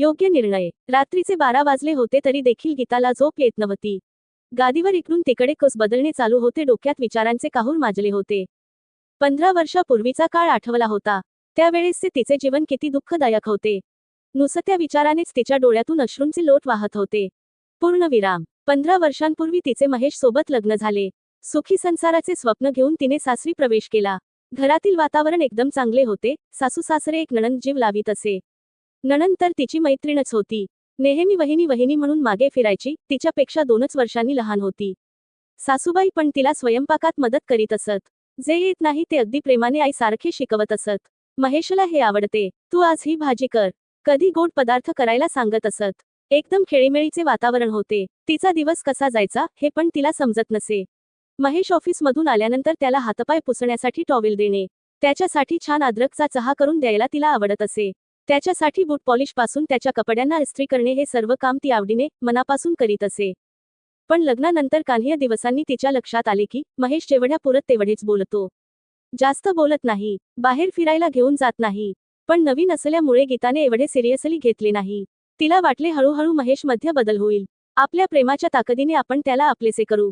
योग्य निर्णय. रात्रीचे बारा वाजले होते तरी देखील गीताला झोप येत नव्हती. गादीवर इकडून तिकडे कस बदलणे चालू होते डोक्यात विचारांचे काहूर माजले होते. पंधरा वर्षापूर्वीचा काळ आठवला होता. त्यावेळेसचे तिचे जीवन किती दुःखदायक होते. नुसत्या विचारानेच तिच्या डोळ्यातून अश्रूंचे लोट वाहत होते. पूर्णविराम पंधरा वर्षांपूर्वी तिचे महेश सोबत लग्न झाले. सुखी संसाराचे स्वप्न घेऊन तिने सासरी प्रवेश केला. घरातील वातावरण एकदम चांगले होते. सासू सासरे एक नणंद जीव लावीत असे. नणंद तर तिची मैत्रीणच होती. नेहमी वहिनी वहिनी म्हणून मागे फिरायची तिच्यापेक्षा दोनच वर्षांनी लहान होती. सासूबाई पण तिला स्वयंपाकात मदत करीत असत. जे येत नाही ते अगदी प्रेमाने आई सारखे शिकवत असत. महेशला हे आवडते तू आज ही भाजी कर. कधी गोड पदार्थ करायला सांगत असत. एकदम खेळीमेळीचे वातावरण होते. तिचा दिवस कसा जायचा हे पण तिला समजत नसे. महेश ऑफिसमधून आल्यानंतर त्याला हातपाय पुसण्यासाठी टॉवेल देणे. त्याच्यासाठी छान अद्रकचा चहा करून द्यायला तिला आवडत असे. त्याच्यासाठी बूट पॉलिशपासून त्याच्या कपड्यांना इस्त्री करणे हे सर्व काम ती आवडीने मनापासून करीत असे. पण लग्नानंतर कान्ह्य दिवसांनी तिच्या लक्षात आले की महेश जेवढ्या पुरत तेवढेच बोलतो. जास्त बोलत नाही बाहेर फिरायला घेऊन जात नाही. पण नवीन असल्यामुळे गीताने एवढे सिरियसली घेतले नाही. तिला वाटले हळूहळू महेशमध्ये बदल होईल. आपल्या प्रेमाच्या ताकदीने आपण त्याला आपलेसे करू.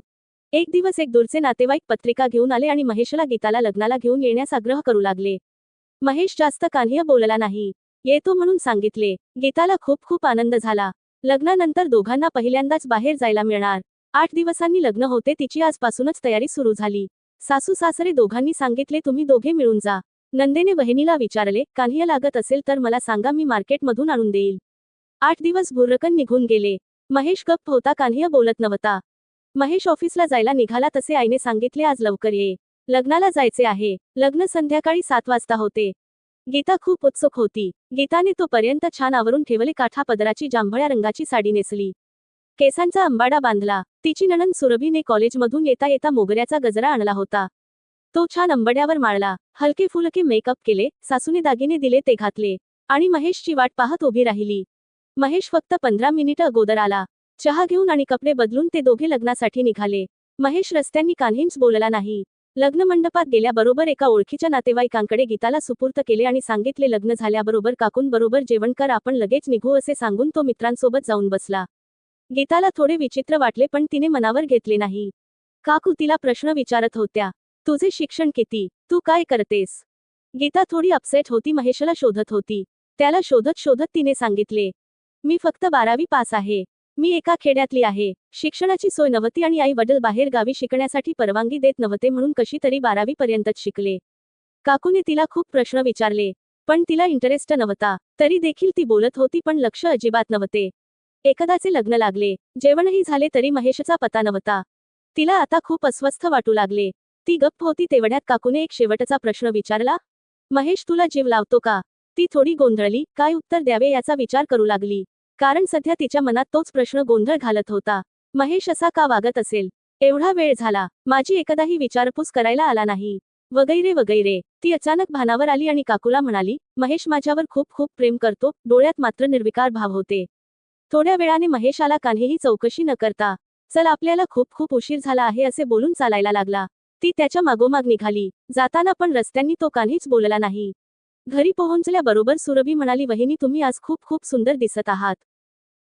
एक दिवस एक दूरचे नातेवाईक पत्रिका घेऊन आले आणि महेशला गीताला लग्नाला घेऊन येण्यास आग्रह करू लागले. महेश जास्त कान्ह्य बोलला नाही. येतो म्हणून सांगितले. गीताला खूप खूप आनंद झाला. लग्नानंतर दोघांना पहिल्यांदाच बाहेर जायला मिळणार. आठ दिवसांनी लग्न होते तिची आजपासूनच तयारी सुरू झाली. सासू सासरे दोघांनी सांगितले तुम्ही दोघे मिळून जा. नंदेने बहिणीला विचारले कान्ह्य लागत असेल तर मला सांगा मी मार्केटमधून आणून देईल. आठ दिवस भुर्रकन निघून गेले. महेश गप्प होता कान्ह्य बोलत नव्हता. महेश ऑफिसला जायला निघाला तसे आईने सांगितले आज लवकर ये. लग्नाला जायचे आहे. लग्न संध्याकाळी सात वाजता होते. गीता खूप उत्सुक होती. गीताने तोपर्यंत छान आवरून ठेवले काठा पदराची जांभळ्या रंगाची साडी नेसली. केसांचा अंबाडा बांधला. तिची नणन सुरभीने कॉलेजमधून येता येता मोगऱ्याचा गजरा आणला होता. तो छान अंबड्यावर माळला. हलके फुलके मेकअप केले. सासूने दागिने दिले ते घातले. आणि महेशची वाट पाहत उभी राहिली. महेश फक्त पंधरा मिनिटं अगोदर आला. चहा घेऊन आणि कपडे बदलून ते दोघे लग्नासाठी निघाले. महेश रस्त्यांनी कान्हींच बोलला नाही. लग्न मंडपात गेल्याबरोबर एका ओळखीच्या नातेवाईकांकडे गीताला सुपूर्त केले आणि सांगितले लग्न झाल्याबरोबर काकूंबरोबर जेवण कर आपण लगेच निघू असे सांगून तो मित्रांसोबत जाऊन बसला. गीताला थोडे विचित्र वाटले पण तिने मनावर घेतले नाही. काकू तिला प्रश्न विचारत होत्या तुझे शिक्षण किती? तू काय करतेस? गीता थोडी अपसेट होती महेशला शोधत होती. त्याला शोधत शोधत तिने सांगितले मी फक्त बारावी पास आहे. मी एका खेड्यातली आहे. शिक्षणाची सोय नव्हती आणि आई वडील बाहेर गावी शिकण्यासाठी परवानगी देत नव्हते म्हणून कशी तरी बारावी पर्यंतच शिकले. काकूने तिला खूप प्रश्न विचारले पण तिला इंटरेस्ट नव्हता. तरी देखील ती बोलत होती पण लक्ष अजिबात नव्हते. एकदाचे लग्न लागले जेवणही झाले तरी महेशचा पता नव्हता. तिला आता खूप अस्वस्थ वाटू लागले. ती गप्प होती तेवढ्यात काकूने एक शेवटचा प्रश्न विचारला महेश तुला जीव लावतो का? ती थोडी गोंधळली काय उत्तर द्यावे याचा विचार करू लागली. कारण सध्या तिच्या मनात तोच प्रश्न गोंधळ घालत होता. महेश असा का वागत असेल? एवढा वेळ झाला. माझी एकदाही विचारपूस करायला आला नाही. वगैरे वगैरे. ती अचानक भानावर आली आणि काकूला म्हणाली महेश माझ्यावर खूप खूप प्रेम करतो. डोळ्यात मात्र निर्विकार भाव होते. थोड्या वेळाने महेशाला कान्हेही चौकशी न करता. चल आपल्याला खूप खूप उशीर झाला आहे असे बोलून चालायला लागला. ती त्याच्या मागोमाग निघाली. जाताना पण रस्त्यांनी तो काहीच बोलला नाही. घरी पोहोचल्याबरोबर सुरभी म्हणाली वहिनी तुम्ही आज खूप खूप सुंदर दिसत आहात.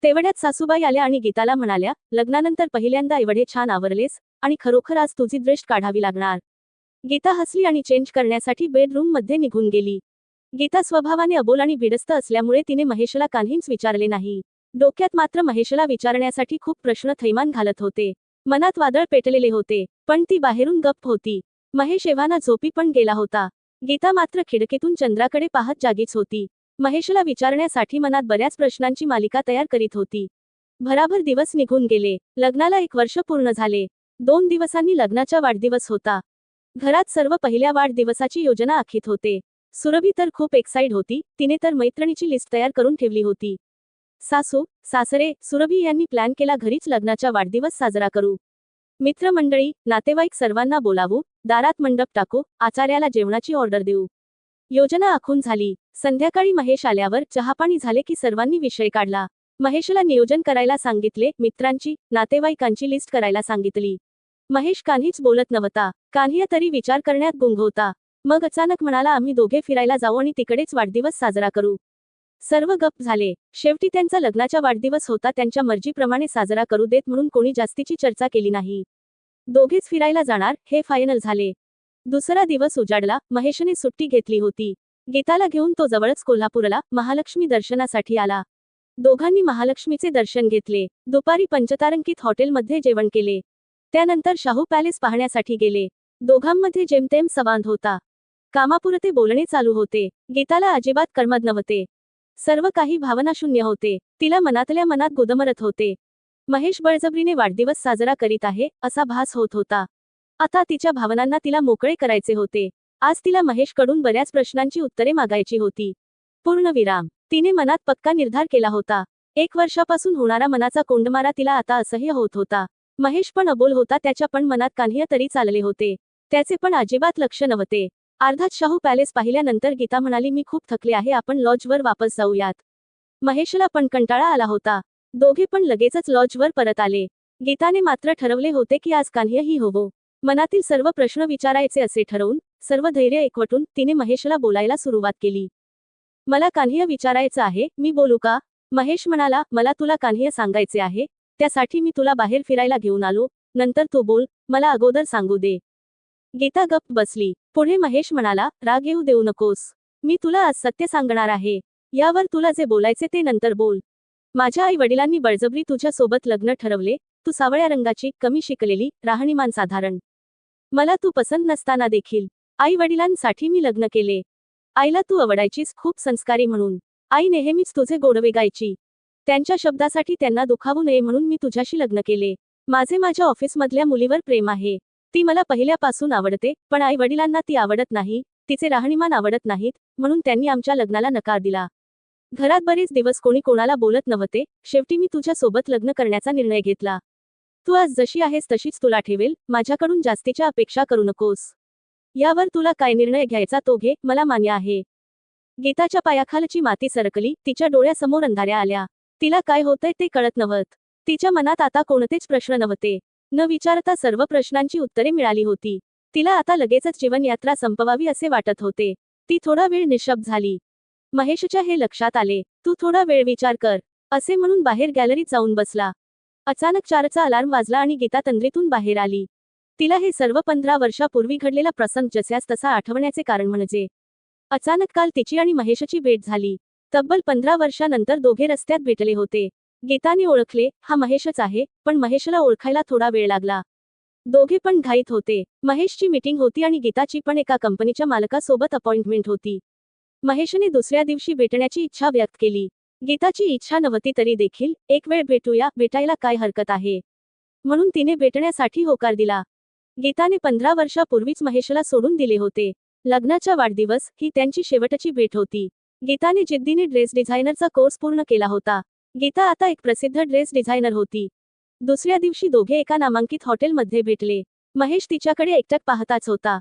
तेवढ्यात सासूबाई आल्या आणि गीताला म्हणाल्या लग्नानंतर पहिल्यांदा एवढे छान आवरलेस आणि खरोखर आज तुझी दृष्ट काढावी लागणार. गीता हसली आणि चेंज करण्यासाठी बेडरूममध्ये निघून गेली. गीता स्वभावाने अबोल आणि भिडस्त असल्यामुळे तिने महेशला काहीच विचारले नाही. डोक्यात मात्र महेशला विचारण्यासाठी खूप प्रश्न थैमान घालत होते. मनात वादळ पेटलेले होते पण ती बाहेरून गप्प होती. महेश एव्हाना झोपी पण गेला होता. गीता मात्र खिडकीतून चंद्राकडे पाहत जागीच होती. महेशला विचारण्यासाठी मनात बऱ्याच प्रश्नांची मालिका तयार करीत होती. भराभर दिवस निघून गेले. लग्नाला एक वर्ष पूर्ण झाले. दोन दिवसांनी लग्नाचा वाढदिवस होता. घरात सर्व पहिल्या वाढदिवसाची योजना आखीत होते. सुरभी तर खूप एक्साइड होती. तिने तर मैत्रिणीची लिस्ट तयार करून ठेवली होती. सासू सासरे सुरभी यांनी प्लॅन केला घरीच लग्नाचा वाढदिवस साजरा करू. मित्रमंडळी नातेवाईक सर्वांना बोलावू दारात मंडप टाकू आचार्याला जेवणाची ऑर्डर देऊ. योजना आखून झाली. संध्याकाळी महेश आल्यावर चहापाणी झाले की सर्वांनी विषय काढला. महेशला नियोजन करायला सांगितले मित्रांची नातेवाईकांची लिस्ट करायला सांगितली. महेश कान्हीच बोलत नव्हता. कान्ह्य तरी विचार करण्यात गुंग होता. मग अचानक म्हणाला आम्ही दोघे फिरायला जाऊ आणि तिकडेच वाढदिवस साजरा करू. सर्व गप झाले. शेवटी त्यांचा लग्नाचा वाढदिवस होता. त्यांच्या मर्जीप्रमाणे साजरा करू देत म्हणून कोणी जास्तीची चर्चा केली नाही. दोघेच फिरायला जाणार हे फायनल झाले. दुसरा दिवस उजाडला. महेशने सुट्टी घेतली होती. गीताला घेऊन तो जवळच कोल्हापूरला महालक्ष्मी दर्शनासाठी आला. दोघांनी महालक्ष्मीचे दर्शन घेतले. दुपारी पंचतारंकित हॉटेलमध्ये जेवण केले. त्यानंतर शाहू पॅलेस पाहण्यासाठी गेले. दोघांमध्ये जेमतेम संवाद होता. कामापुरते बोलणे चालू होते. गीताला अजिबात करमत नव्हते. सर्व काही भावनाशून्य होते. तिला मनातल्या मनात गुदमरत होते. महेश बळजबरीने वाढदिवस साजरा करीत आहे असा भास होत होता. आता तिच्या भावनांना तिला मोकळे करायचे होते. आज तिला महेशकडून बऱ्याच प्रश्नांची उत्तरे मागायची होती. पूर्णविराम तिने मनात पक्का निर्धार केला होता. एक वर्षापासून होणारा मनाचा कोंडमारा तिला आता असह्य होत होता. महेश पण अबोल होता त्याच्या पण मनात कान्ह्य तरी चालले होते. त्याचे पण अजिबात लक्ष नव्हते. अर्धात शाहू पॅलेस पाहिल्यानंतर गीता म्हणाली मी खूप थकले आहे आपण लॉजवर वापस जाऊयात. महेशला पण कंटाळा आला होता. दोघे पण लगेचच लॉजवर परत आले. गीताने मात्र ठरवले होते की आज कान्ह्यही होवो. मनातील सर्व प्रश्न विचारायचे असे ठरवून सर्व धैर्य एकवटून तिने महेशला बोलायला सुरुवात केली. मला कान्ह्य विचारायचं आहे मी बोलू का? महेश म्हणाला मला तुला कान्ह्य सांगायचे आहे त्यासाठी मी तुला बाहेर फिरायला घेऊन आलो नंतर तू बोल मला अगोदर सांगू दे. गीता गप्प बसली. पुढे महेश म्हणाला राग येऊ देऊ नकोस. मी तुला आज सत्य सांगणार आहे. यावर तुला जे बोलायचे ते नंतर बोल. माझ्या आई वडिलांनी बळजबरी तुझ्या सोबत लग्न ठरवले. तू सावळ्या रंगाची कमी शिकलेली राहणीमान साधारण. मला तू पसंत नसताना देखील. आई वडिलांसाठी मी लग्न केले. आईला तू आवडायचीस खूप संस्कारी म्हणून. आई नेहमीच तुझे गोडवे गायची त्यांच्या शब्दासाठी त्यांना दुखावू नये म्हणून मी तुझ्याशी लग्न केले. माझे माझ्या ऑफिसमधल्या मुलीवर प्रेम आहे. ती मला पहिल्यापासून आवडते पण आई वडिलांना ती आवडत नाही तिचे राहणीमान आवडत नाहीत म्हणून त्यांनी आमच्या लग्नाला नकार दिला. घरात बरेच दिवस कोणी कोणाला बोलत नव्हते शेवटी मी तुझ्या सोबत लग्न करण्याचा निर्णय घेतला. तू आज जशी आहेस तशीच तुला ठेवेल माझ्याकडून जास्तीच्या अपेक्षा करू नकोस. यावर तुला काय निर्णय घ्यायचा तो घे मला मान्य आहे. गीताच्या पायाखालची माती सरकली तिच्या डोळ्यासमोर अंधाऱ्या आल्या. तिला काय होतंय ते कळत नव्हत. तिच्या मनात आता कोणतेच प्रश्न नव्हते. न विचारता सर्व प्रश्नांची उत्तरे मिळाली होती. तिला आता लगेचच जीवनयात्रा संपवावी असे वाटत होते. ती थोडा वेळ निशब्द झाली. महेशच्या हे लक्षात आले तू थोडा वेळ विचार कर असे म्हणून बाहेर गॅलरीत जाऊन बसला. अचानक चारचा अलार्म वाजला आणि गीता तंद्रीतून बाहेर आली. तिला हे सर्व पंधरा वर्षापूर्वी घडलेला प्रसंग जस्यास तसा आठवण्याचे कारण म्हणजे. अचानक काल तिची आणि महेशची भेट झाली. तब्बल पंधरा वर्षानंतर दोघे रस्त्यात भेटले होते. गीताने ओळखले हा महेशच आहे पण महेशला ओळखायला थोडा वेळ लागला. दोघे पण घाईत होते. महेशची मीटिंग होती आणि गीताची पण एका कंपनीच्या मालकासोबत अपॉइंटमेंट होती. महेशने दुसऱ्या दिवशी भेटण्याची इच्छा व्यक्त केली. गीताची इच्छा नव्हती तरी देखील एक वेळ भेटूया भेटायला काय हरकत आहे? म्हणून तिने भेटण्यासाठी होकार दिला. गीताने पंधरा वर्षापूर्वीच महेशला सोडून दिले होते. लग्नाचा वाढदिवस ही त्यांची शेवटची भेट होती. गीताने जिद्दीने ड्रेस डिझायनरचा कोर्स पूर्ण केला होता. गीता आता एक प्रसिद्ध ड्रेस डिझायनर होती. दुसऱ्या दिवशी दोघे एका नामांकित हॉटेलमध्ये भेटले. महेश तिच्याकडे एकटक पाहताच होता.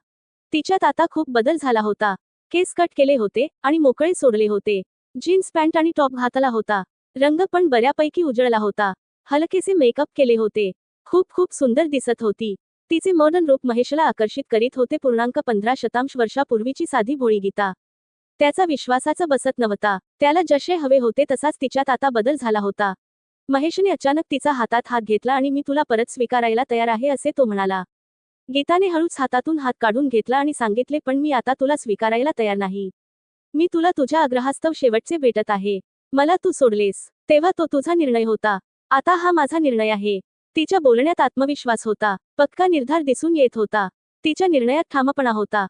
तिच्यात आता खूप बदल झाला होता. केस कट केले होते आणि मोकळे सोडले होते. जीन्स पॅन्ट आणि टॉप घातला होता. रंग पण बऱ्यापैकी उजळला होता. हलकेसे मेकअप केले होते. खूप खूप सुंदर दिसत होती. तिचे मॉडर्न रूप महेशला आकर्षित करीत होते पूर्णांक पंधरा शतांश वर्षापूर्वीची साधी भोळी गीता. त्याचा विश्वासाचा बसत नव्हता. त्याला जसे हवे होते तसाच तिच्यात आता बदल झाला होता. महेशने अचानक तिचा हातात हात घेतला आणि मी तुला परत स्वीकारायला तयार आहे असे तो म्हणाला. गीताने हळूच हातातून हात काढून घेतला आणि सांगितले पण मी आता तुला स्वीकारायला तयार नाही. मी तुला तुझ्या आग्रहास्तव शेवटचे भेटत आहे. मला तू सोडलेस. तेव्हा तो तुझा निर्णय होता. आता हा माझा निर्णय आहे. तिच्या बोलण्यात आत्मविश्वास होता. पक्का निर्धार दिसून येत होता. तिच्या निर्णयात ठामपणा होता.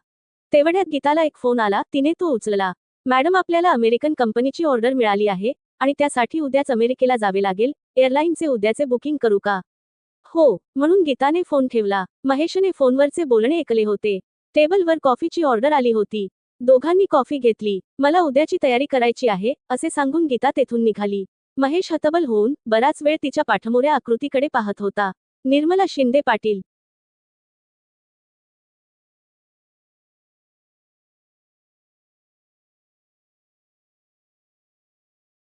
तेवढ्यात गीताला एक फोन आला. तिने तो उचलला. मॅडम आपल्याला अमेरिकन कंपनीची ऑर्डर मिळाली आहे आणि त्यासाठी उद्याच अमेरिकेला जावे लागेल. एअरलाईनचे उद्याचे बुकिंग करू का? हो. म्हणून गीताने फोन ठेवला. महेशने फोनवरचे बोलणे ऐकले होते. टेबलवर कॉफीची ऑर्डर आली होती. दोघांनी कॉफी घेतली. मला उद्याची तयारी करायची आहे असे सांगून गीता तेथून निघाली. महेश हतबल होऊन बराच वेळ तिच्या पाठमोऱ्या आकृतीकडे पाहत होता. निर्मला शिंदे पाटील